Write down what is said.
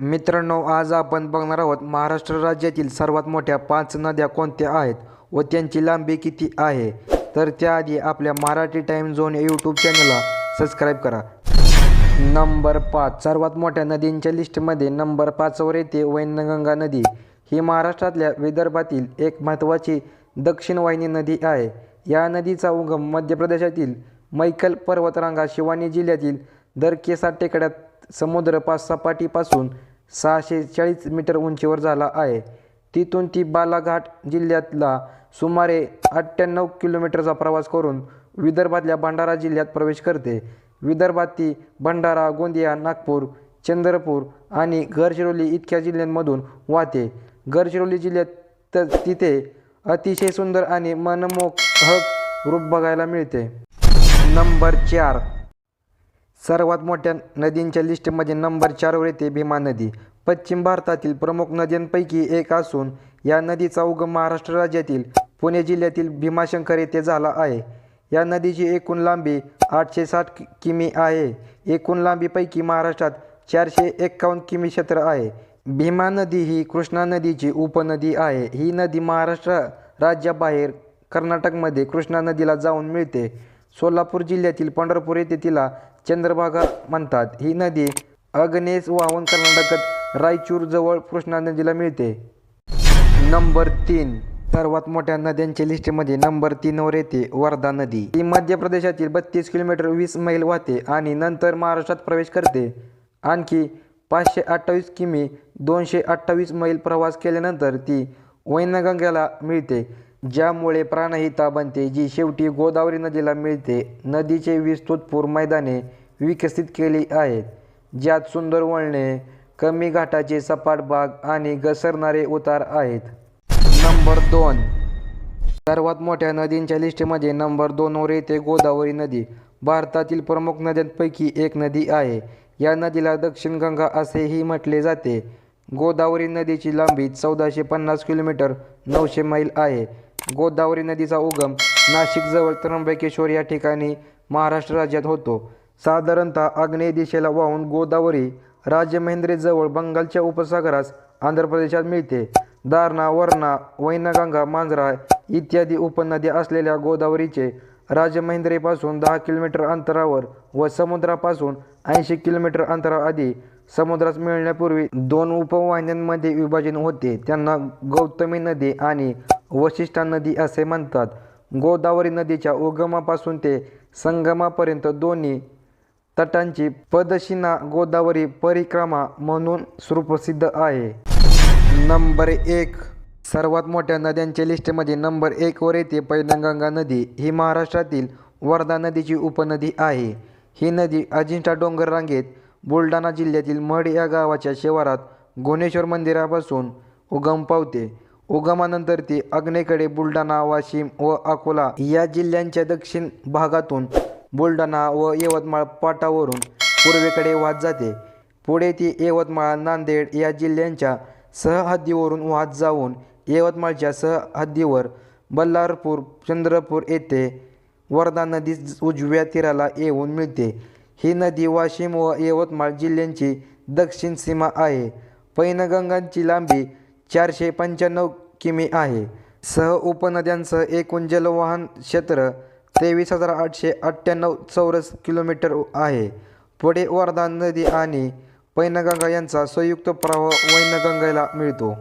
मित्रांनो आज आपण बघणार आहोत महाराष्ट्र राज्यातील सर्वात मोठ्या पाच नद्या कोणत्या आहेत व त्यांची लांबी किती आहे? तर त्याआधी आपल्या मराठी टाईम झोन यूट्यूब चॅनलला सबस्क्राईब करा. नंबर पाच सर्वात मोठ्या नदींच्या लिस्टमध्ये नंबर पाचवर येते वैनगंगा नदी. ही महाराष्ट्रातल्या विदर्भातील एक महत्त्वाची दक्षिण वाहिनी नदी आहे. या नदीचा उगम मध्य प्रदेशातील मैकल पर्वतरांगा शिवानी जिल्ह्यातील दरकेसा टेकड्यात समुद्र पासपाटीपासून सहाशे चाळीस मीटर उंचीवर झाला आहे. तिथून ती बालाघाट जिल्ह्यातला सुमारे अठ्ठ्याण्णव किलोमीटरचा प्रवास करून विदर्भातल्या भंडारा जिल्ह्यात प्रवेश करते. विदर्भात ती भंडारा गोंदिया नागपूर चंद्रपूर आणि गडचिरोली इतक्या जिल्ह्यांमधून वाहते. गडचिरोली जिल्ह्यात त तिथे अतिशय सुंदर आणि मनमोहक रूप बघायला मिळते. नंबर चार. सर्वात मोठ्या नदींच्या लिस्टमध्ये नंबर चारवर येते भीमा नदी. पश्चिम भारतातील प्रमुख नद्यांपैकी एक असून या नदीचा उगम महाराष्ट्र राज्यातील पुणे जिल्ह्यातील भीमाशंकर येथे झाला आहे. या नदीची एकूण लांबी आठशे साठ किमी आहे. एकूण लांबीपैकी महाराष्ट्रात चारशे एक्कावन्न किमी क्षेत्र आहे. भीमा नदी ही कृष्णा नदीची उपनदी आहे. ही नदी महाराष्ट्र राज्याबाहेर कर्नाटकमध्ये कृष्णा नदीला जाऊन मिळते. सोलापूर जिल्ह्यातील पंढरपूर येथे तिला चंद्रभागा म्हणतात ही नदी अग्नेस वाहून कर्नाटकात रायचूर जवळ कृष्णा नदीला मिळते. नंबर तीन. सर्वात मोठ्या नद्यांच्या लिस्टमध्ये नंबर तीनवर येते वर्धा नदी. ही मध्य प्रदेशातील बत्तीस किलोमीटर वीस मैल वाहते आणि नंतर महाराष्ट्रात प्रवेश करते. आणखी पाचशे अठ्ठावीस किमी दोनशे अठ्ठावीस मैल प्रवास केल्यानंतर ती वैनगंगेला मिळते. ज्यामुळे प्राणहिता बनते जी शेवटी गोदावरी नदीला मिळते नदीचे विस्तृतपूर मैदाने विकसित केली आहेत ज्यात सुंदर वळणे कमी घाटाचे सपाट भाग आणि घसरणारे उतार आहेत. नंबर दोन. सर्वात मोठ्या नदींच्या लिस्टमध्ये नंबर दोनवर येते गोदावरी नदी. भारतातील प्रमुख नद्यांपैकी एक नदी आहे. या नदीला दक्षिण गंगा असेही म्हटले जाते. गोदावरी नदीची लांबी चौदाशे पन्नास किलोमीटर नऊशे मैल आहे. गोदावरी नदीचा उगम नाशिकजवळ त्र्यंबकेश्वर या ठिकाणी महाराष्ट्र राज्यात होतो. साधारणतः आग्नेय दिशेला वाहून गोदावरी राजमहेंद्रेजवळ बंगालच्या उपसागरास आंध्र प्रदेशात मिळते. दारणा वरणा वैनगंगा मांजरा इत्यादी उपनद्या असलेल्या गोदावरीचे राजमहेंद्रेपासून दहा किलोमीटर अंतरावर व समुद्रापासून ऐंशी किलोमीटर अंतराआधी समुद्रास मिळण्यापूर्वी दोन उपवाहिन्यांमध्ये विभाजन होते. त्यांना गौतमी नदी आणि वशिष्ठा नदी असे म्हणतात. गोदावरी नदीच्या उगमापासून ते संगमापर्यंत दोन्ही तटांची पदशिना गोदावरी परिक्रमा म्हणून सुप्रसिद्ध आहे. नंबर एक. सर्वात मोठ्या नद्यांच्या लिस्टमध्ये नंबर एकवर येते पैनगंगा नदी. ही महाराष्ट्रातील वर्धा नदीची उपनदी आहे. ही नदी अजिंठा डोंगर रांगेत बुलढाणा जिल्ह्यातील मड या गावाच्या शिवारात गुणेश्वर मंदिरापासून उगम पावते. उगमानंतर ती आग्नेकडे बुलढाणा वाशिम व अकोला या जिल्ह्यांच्या दक्षिण भागातून बुलढाणा व यवतमाळ पाटावरून पूर्वेकडे वाहत जाते. पुढे ती यवतमाळ नांदेड या जिल्ह्यांच्या सहहद्दीवरून वाहत जाऊन यवतमाळच्या सहहद्दीवर बल्लारपूर चंद्रपूर येथे वर्धा नदी उजव्या तीराला येऊन मिळते. ही नदी वाशिम व यवतमाळ जिल्ह्यांची दक्षिण सीमा आहे. पैनगंगांची लांबी चारशे पंच्याण्णव किमी आहे. सह उपनद्यांसह एकूण जलवाहन क्षेत्र तेवीस हजार आठशे अठ्ठ्याण्णव चौरस किलोमीटर आहे. पुढे वर्धा नदी आणि पैनगंगा यांचा संयुक्त प्रवाह वैनगंगेला मिळतो.